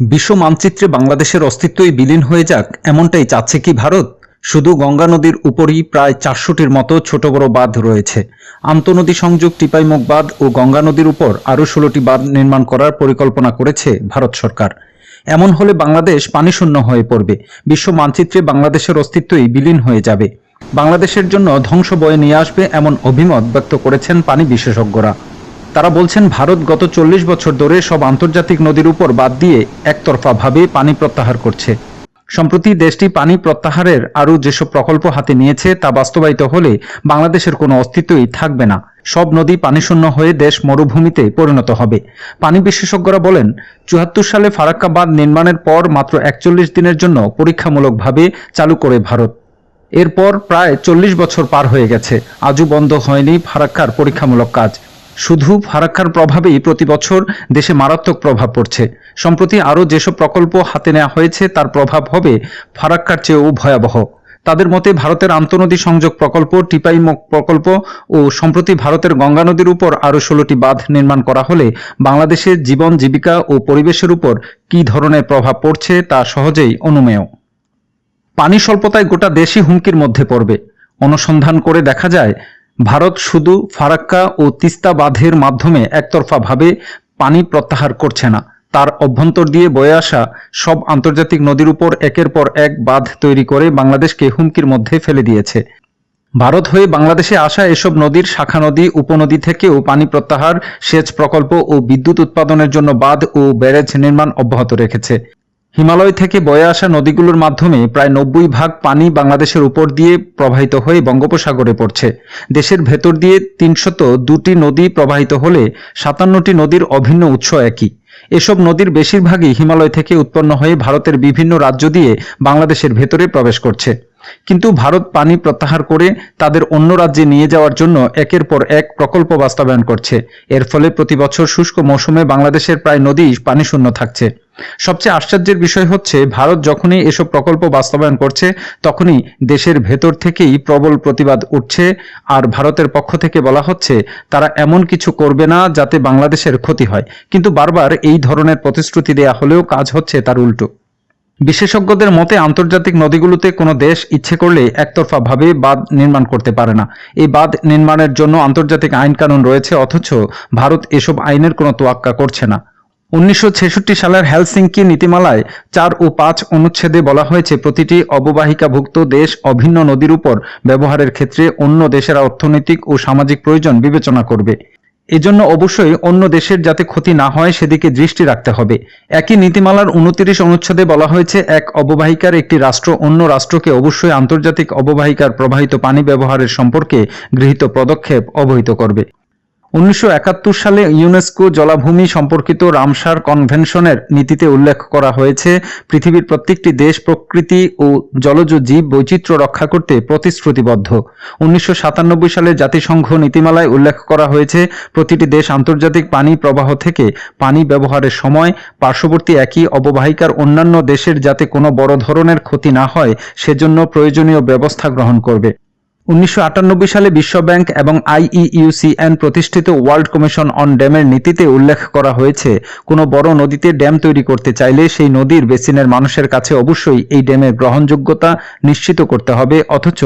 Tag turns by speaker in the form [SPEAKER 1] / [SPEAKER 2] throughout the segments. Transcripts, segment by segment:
[SPEAKER 1] বিশ্ব মানচিত্রে বাংলাদেশের অস্তিত্বই বিলীন হয়ে যাক, এমনটাই চাচ্ছে কি ভারত? শুধু গঙ্গা নদীর উপরই প্রায় চারশোটির মতো ছোট বড় বাঁধ রয়েছে। আন্তনদী সংযোগ, টিপাইমুখ বাঁধ ও গঙ্গা নদীর উপর আরও ষোলোটি বাঁধ নির্মাণ করার পরিকল্পনা করেছে ভারত সরকার। এমন হলে বাংলাদেশ পানিশূন্য হয়ে পড়বে। বিশ্ব মানচিত্রে বাংলাদেশের অস্তিত্বই বিলীন হয়ে যাবে। বাংলাদেশের জন্য ধ্বংস বয়ে নিয়ে আসবে এমন অভিমত ব্যক্ত করেছেন পানি বিশেষজ্ঞরা। তারা বলছেন, ভারত গত চল্লিশ বছর ধরে সব আন্তর্জাতিক নদীর উপর বাদ দিয়ে একতরফাভাবে পানি প্রত্যাহার করছে। সম্প্রতি দেশটি পানি প্রত্যাহারের আরও যেসব প্রকল্প হাতে নিয়েছে, তা বাস্তবায়িত হলে বাংলাদেশের কোনো অস্তিত্বই থাকবে না। সব নদী পানিশূন্য হয়ে দেশ মরুভূমিতে পরিণত হবে। পানি বিশেষজ্ঞরা বলেন, চুয়াত্তর সালে ফারাক্কা বাঁধ নির্মাণের পর মাত্র একচল্লিশ দিনের জন্য পরীক্ষামূলকভাবে চালু করে ভারত। এরপর প্রায় চল্লিশ বছর পার হয়ে গেছে। আজও বন্ধ হয়নি ফারাক্কার পরীক্ষামূলক কাজ। শুধু ফারাক্কার প্রভাবেই প্রতি বছর দেশে মারাত্মক প্রভাব পড়ছে। সম্প্রতি আরও যেসব প্রকল্প হাতে নেওয়া হয়েছে, তার প্রভাব হবে ফারাক্কার চেয়েও ভয়াবহ। তাদের মতে, ভারতের আন্তনদী সংযোগ প্রকল্প টিপাইমুখ প্রকল্প ও সম্প্রতি ভারতের গঙ্গা নদীর উপর আরও ষোলোটি বাঁধ নির্মাণ করা হলে বাংলাদেশের জীবন, জীবিকা ও পরিবেশের উপর কী ধরনের প্রভাব পড়ছে তা সহজেই অনুমেয়। পানি স্বল্পতায় গোটা দেশই হুমকির মধ্যে পড়বে। অনুসন্ধান করে দেখা যায় ভারত শুধু ফারাক্কা ও তিস্তা বাঁধের মাধ্যমে একতরফাভাবে পানি প্রত্যাহার করছে না। তার অভ্যন্তর দিয়ে বয়ে আসা সব আন্তর্জাতিক নদীর উপর একের পর এক বাঁধ তৈরি করে বাংলাদেশকে হুমকির মধ্যে ফেলে দিয়েছে। ভারত হয়ে বাংলাদেশে আসা এসব নদীর শাখা নদী, উপনদী থেকেও পানি প্রত্যাহার, সেচ প্রকল্প ও বিদ্যুৎ উৎপাদনের জন্য বাঁধ ও ব্যারেজ নির্মাণ অব্যাহত রেখেছে। হিমালয় থেকে বয়ে আসা নদীগুলোর মাধ্যমে প্রায় নব্বই ভাগ পানি বাংলাদেশের উপর দিয়ে প্রবাহিত হয়ে বঙ্গোপসাগরে পড়ছে। দেশের ভেতর দিয়ে তিনশত দুটি নদী প্রবাহিত হলে সাতান্নটি নদীর অভিন্ন উৎস একই। এসব নদীর বেশিরভাগই হিমালয় থেকে উৎপন্ন হয়ে ভারতের বিভিন্ন রাজ্য দিয়ে বাংলাদেশের ভেতরে প্রবেশ করছে। কিন্তু ভারত পানি প্রত্যাহার করে তাদের অন্য রাজ্যে নিয়ে যাওয়ার জন্য একের পর এক প্রকল্প বাস্তবায়ন করছে। এর ফলে প্রতি বছর শুষ্ক মৌসুমে বাংলাদেশের প্রায় নদী পানিশূন্য থাকছে। সবচেয়ে আশ্চর্যের বিষয় হচ্ছে, ভারত যখনই এসব প্রকল্প বাস্তবায়ন করছে, তখনই দেশের ভেতর থেকেই প্রবল প্রতিবাদ উঠছে। আর ভারতের পক্ষ থেকে বলা হচ্ছে, তারা এমন কিছু করবে না যাতে বাংলাদেশের ক্ষতি হয়। কিন্তু বারবার এই ধরনের প্রতিশ্রুতি দেয়া হলেও কাজ হচ্ছে তার উল্টো। বিশেষজ্ঞদের মতে, আন্তর্জাতিক নদীগুলোতে কোনো দেশ ইচ্ছে করলে একতরফাভাবে বাঁধ নির্মাণ করতে পারে না। এই বাঁধ নির্মাণের জন্য আন্তর্জাতিক আইন কানুন রয়েছে, অথচ ভারত এসব আইনের কোনো তোয়াক্কা করছে না। উনিশশো ছেষট্টি সালের হেলসিঙ্কি নীতিমালায় চার ও পাঁচ অনুচ্ছেদে বলা হয়েছে, প্রতিটি অববাহিকাভুক্ত দেশ অভিন্ন নদীর উপর ব্যবহারের ক্ষেত্রে অন্য দেশের অর্থনৈতিক ও সামাজিক প্রয়োজন বিবেচনা করবে। এজন্য অবশ্যই অন্য দেশের যাতে ক্ষতি না হয়, সেদিকে দৃষ্টি রাখতে হবে। একই নীতিমালার উনতিরিশ অনুচ্ছেদে বলা হয়েছে, এক অববাহিকার একটি রাষ্ট্র অন্য রাষ্ট্রকে অবশ্যই আন্তর্জাতিক অববাহিকার প্রবাহিত পানি ব্যবহারের সম্পর্কে গৃহীত পদক্ষেপ অবহিত করবে। উনিশশো একাত্তর সালে ইউনেস্কো জলাভূমি সম্পর্কিত রামসার কনভেনশনের নীতিতে উল্লেখ করা হয়েছে, পৃথিবীর প্রত্যেকটি দেশ প্রকৃতি ও জলজ জীব বৈচিত্র্য রক্ষা করতে প্রতিশ্রুতিবদ্ধ। উনিশশো সাতানব্বই সালে জাতিসংঘ নীতিমালায় উল্লেখ করা হয়েছে, প্রতিটি দেশ আন্তর্জাতিক পানি প্রবাহ থেকে পানি ব্যবহারের সময় পার্শ্ববর্তী একই অববাহিকার অন্যান্য দেশের যাতে কোনো বড় ধরনের ক্ষতি না হয়, সেজন্য প্রয়োজনীয় ব্যবস্থা গ্রহণ করবে। উনিশশো আটানব্বই সালে বিশ্বব্যাংক এবং আইইউসিএন প্রতিষ্ঠিত ওয়ার্ল্ড কমিশন অন ড্যামের নীতিতে উল্লেখ করা হয়েছে, কোনো বড় নদীতে ড্যাম তৈরি করতে চাইলে সেই নদীর বেসিনের মানুষের কাছে অবশ্যই এই ড্যামের গ্রহণযোগ্যতা নিশ্চিত করতে হবে, অথচ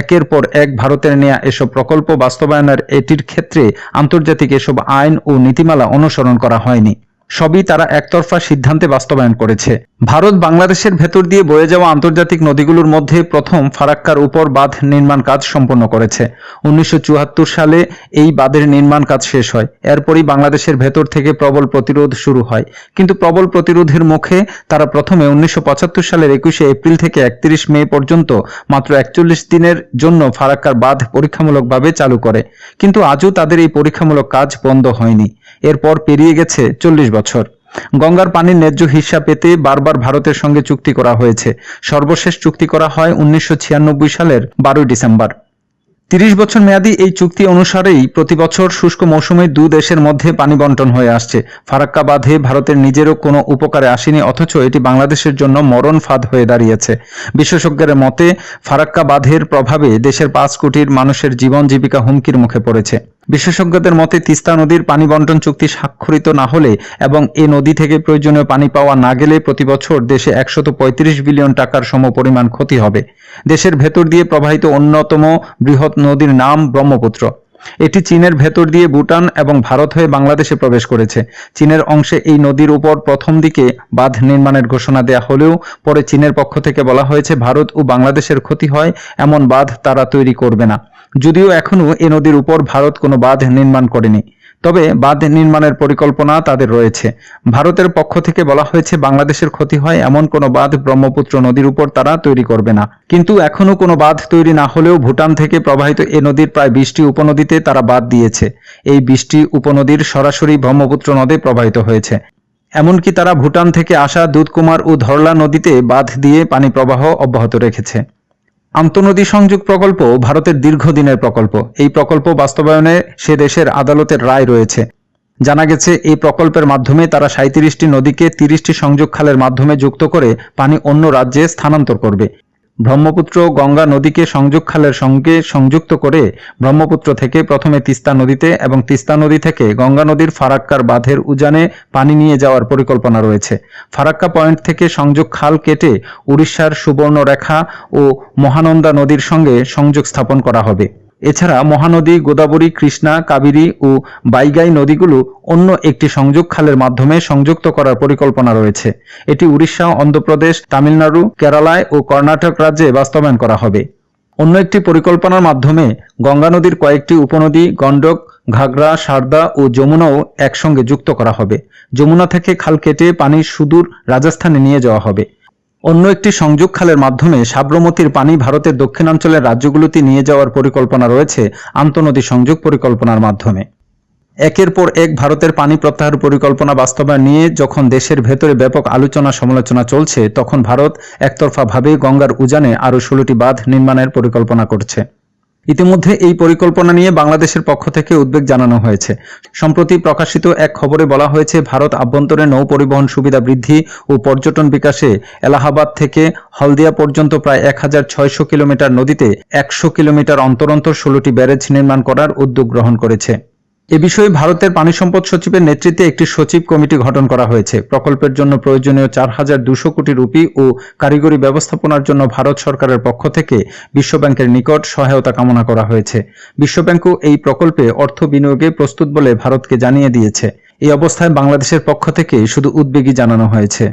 [SPEAKER 1] একের পর এক ভারতের নেয়া এসব প্রকল্প বাস্তবায়নের এটির ক্ষেত্রে আন্তর্জাতিক এসব আইন ও নীতিমালা অনুসরণ করা হয়নি। সবই তারা একতরফা সিদ্ধান্তে বাস্তবায়ন করেছে। ভারত বাংলাদেশের ভেতর দিয়ে বয়ে যাওয়া আন্তর্জাতিক নদীগুলোর মধ্যে প্রথম ফারাক্কার উপর বাঁধ নির্মাণ কাজ সম্পন্ন করেছে। উনিশশো চুয়াত্তর সালে এই বাঁধের নির্মাণ কাজ শেষ হয়। এরপরই বাংলাদেশের ভেতর থেকে প্রবল প্রতিরোধ শুরু হয়। কিন্তু প্রবল প্রতিরোধের মুখে তারা প্রথমে উনিশশো পঁচাত্তর সালের একুশে এপ্রিল থেকে একত্রিশ মে পর্যন্ত মাত্র একচল্লিশ দিনের জন্য ফারাক্কার বাঁধ পরীক্ষামূলকভাবে চালু করে। কিন্তু আজও তাদের এই পরীক্ষামূলক কাজ বন্ধ হয়নি। এরপর পেরিয়ে গেছে চল্লিশ বছর। গঙ্গার পানির ন্যায্য হিসাব পেতে বারবার ভারতের সঙ্গে চুক্তি করা হয়েছে। সর্বশেষ চুক্তি করা হয় উনিশশো ছিয়ানব্বই সালের বারোই ডিসেম্বর। তিরিশ বছর মেয়াদী এই চুক্তি অনুসারেই প্রতি বছর শুষ্ক মৌসুমে দু দেশের মধ্যে পানি বন্টন হয়ে আসছে। ফারাক্কা বাঁধে ভারতের নিজেরও কোনো উপকারে আসেনি, অথচ এটি বাংলাদেশের জন্য মরণ ফাঁদ হয়ে দাঁড়িয়েছে। বিশেষজ্ঞের মতে, ফারাক্কা বাঁধের প্রভাবে দেশের পাঁচ কোটির মানুষের জীবন জীবিকা হুমকির মুখে পড়েছে। বিশেষজ্ঞদের মতে, তিস্তা নদীর পানি বন্টন চুক্তি স্বাক্ষরিত না হলে এবং এ নদী থেকে প্রয়োজনীয় পানি পাওয়া না গেলে প্রতি বছর দেশে একশত বিলিয়ন টাকার সমপরিমাণ ক্ষতি হবে। দেশের ভেতর দিয়ে প্রবাহিত অন্যতম বৃহৎ নদীর নাম ব্রহ্মপুত্র। এটি চীনের ভেতর দিয়ে ভুটান এবং ভারত হয়ে বাংলাদেশে প্রবেশ করেছে। চীনের অংশে এই নদীর উপর প্রথম দিকে বাঁধ নির্মাণের ঘোষণা দেয়া হলেও পরে চীনের পক্ষ থেকে বলা হয়েছে, ভারত ও বাংলাদেশের ক্ষতি হয়, এমন বাঁধ তারা তৈরি করবে না। যদিও এখনও এ নদীর উপর ভারত কোনো বাঁধ নির্মাণ করেনি। তবে বাঁধ নির্মাণের পরিকল্পনা তাদের রয়েছে। ভারতের পক্ষ থেকে বলা হয়েছে, বাংলাদেশের ক্ষতি হয় এমন কোনো বাঁধ ব্রহ্মপুত্র নদীর উপর তারা তৈরি করবে না। কিন্তু এখনও কোনো বাঁধ তৈরি না হলেও ভুটান থেকে প্রবাহিত এ নদীর প্রায় বিশটি উপনদীতে তারা বাঁধ দিয়েছে। এই বিশটি উপনদীর সরাসরি ব্রহ্মপুত্র নদে প্রবাহিত হয়েছে। এমনকি তারা ভুটান থেকে আসা দুধকুমার ও ধরলা নদীতে বাঁধ দিয়ে পানি প্রবাহ অব্যাহত রেখেছে। আন্তনদী সংযোগ প্রকল্প ভারতের দীর্ঘদিনের প্রকল্প। এই প্রকল্প বাস্তবায়নে সে দেশের আদালতের রায় রয়েছে। জানা গেছে, এই প্রকল্পের মাধ্যমে তারা সাঁত্রিশটি নদীকে তিরিশটি সংযোগ খালের মাধ্যমে যুক্ত করে পানি অন্য রাজ্যে স্থানান্তর করবে। ব্রহ্মপুত্র গঙ্গা নদীকে সংযোগ খালের সঙ্গে সংযুক্ত করে ব্রহ্মপুত্র থেকে প্রথমে তিস্তা নদীতে এবং তিস্তা নদী থেকে গঙ্গা নদীর ফারাক্কার বাঁধের উজানে পানি নিয়ে যাওয়ার পরিকল্পনা রয়েছে। ফারাক্কা পয়েন্ট থেকে সংযোগ খাল কেটে উড়িষ্যার সুবর্ণরেখা ও মহানন্দা নদীর সঙ্গে সংযোগ স্থাপন করা হবে। এছাড়া মহানদী, গোদাবরী, কৃষ্ণা, কাবেরী ও বাইগাই নদীগুলো অন্য একটি সংযোগ খালের মাধ্যমে সংযুক্ত করার পরিকল্পনা রয়েছে। এটি উড়িষ্যা, অন্ধ্রপ্রদেশ, তামিলনাড়ু, কেরালায় ও কর্ণাটক রাজ্যে বাস্তবায়ন করা হবে। অন্য একটি পরিকল্পনার মাধ্যমে গঙ্গা নদীর কয়েকটি উপনদী, গণ্ডক ঘাগড়া সারদা ও যমুনাও একসঙ্গে যুক্ত করা হবে। যমুনা থেকে খাল কেটে পানি সুদূর রাজস্থানে নিয়ে যাওয়া হবে। অন্য একটি সংযোগ খালের মাধ্যমে সাবরমতীর পানি ভারতের দক্ষিণাঞ্চলের রাজ্যগুলোতে নিয়ে যাওয়ার পরিকল্পনা রয়েছে আন্তনদী সংযোগ পরিকল্পনার মাধ্যমে। একের পর এক ভারতের পানি প্রত্যাহার পরিকল্পনা বাস্তবায়ন নিয়ে যখন দেশের ভেতরে ব্যাপক আলোচনা সমালোচনা চলছে, তখন ভারত একতরফাভাবে গঙ্গার উজানে আরও ষোলোটি বাঁধ নির্মাণের পরিকল্পনা করছে। ইতিমধ্যে এই পরিকল্পনা নিয়ে বাংলাদেশের পক্ষ থেকে উদ্বেগ জানানো হয়েছে। সম্প্রতি প্রকাশিত এক খবরে বলা হয়েছে, ভারত আভ্যন্তরে নৌ পরিবহন সুবিধা বৃদ্ধি ও পর্যটন বিকাশে এলাহাবাদ থেকে হলদিয়া পর্যন্ত প্রায় এক হাজার ছয়শো কিলোমিটার নদীতে একশো কিলোমিটার অন্তর অন্তর ষোলোটি ব্যারেজ নির্মাণ করার উদ্যোগ গ্রহণ করেছে। এ বিষয়ে ভারতের পানি সম্পদ সচিবের নেতৃত্বে একটি সচিব কমিটি গঠন করা হয়েছে। প্রকল্পের জন্য প্রয়োজনীয় চার হাজার দুশো কোটি রুপি ও কারিগরি ব্যবস্থাপনার জন্য ভারত সরকারের পক্ষ থেকে বিশ্বব্যাংকের নিকট সহায়তা কামনা করা হয়েছে। বিশ্বব্যাংকও এই প্রকল্পে অর্থ বিনিয়োগে প্রস্তুত বলে ভারতকে জানিয়ে দিয়েছে। এই অবস্থায় বাংলাদেশের পক্ষ থেকে শুধু উদ্বেগই জানানো হয়েছে।